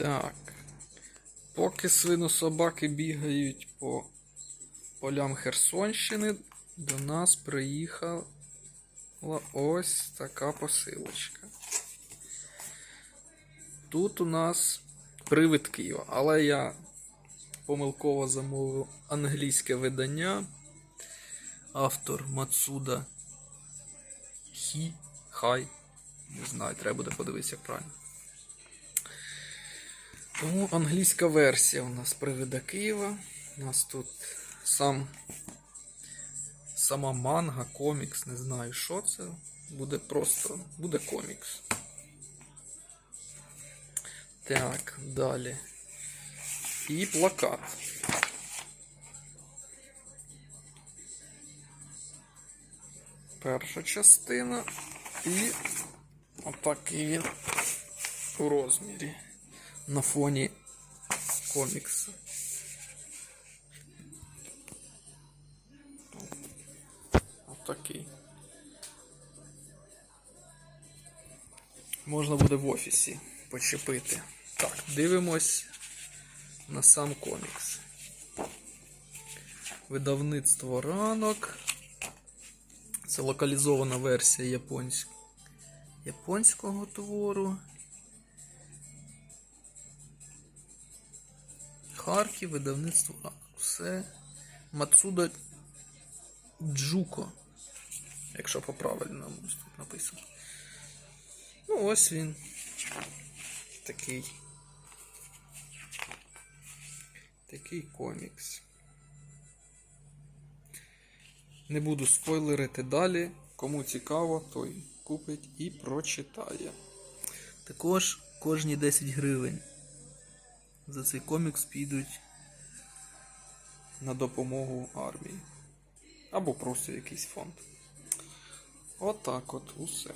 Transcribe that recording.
Так. Поки свинособаки бігають по полям Херсонщини, до нас приїхала ось така посилочка. Тут у нас привид Києва, але я помилково замовив англійське видання. Автор Мацуда Хі, Хай. Не знаю, треба буде подивитися, як правильно. Тому англійська версія у нас привида Києва. У нас тут сам сама манга, комікс, не знаю, що це. Буде просто. Буде комікс. Так, далі. І плакат. Перша частина. І отакий він у розмірі на фоні коміксу. Отакий. Можна буде в офісі почепити. Так, дивимось на сам комікс. Видавництво ранок. Це локалізована версія японськ... японського твору. Харків, видавництво. Все. Мацуда Джуко. Якщо по правильному тут написано. Ну, ось він. Такий. Такий комікс. Не буду спойлерити далі. Кому цікаво, той купить і прочитає. Також кожні 10 гривень за цей комікс підуть на допомогу армії. Або просто якийсь фонд. Отак от усе.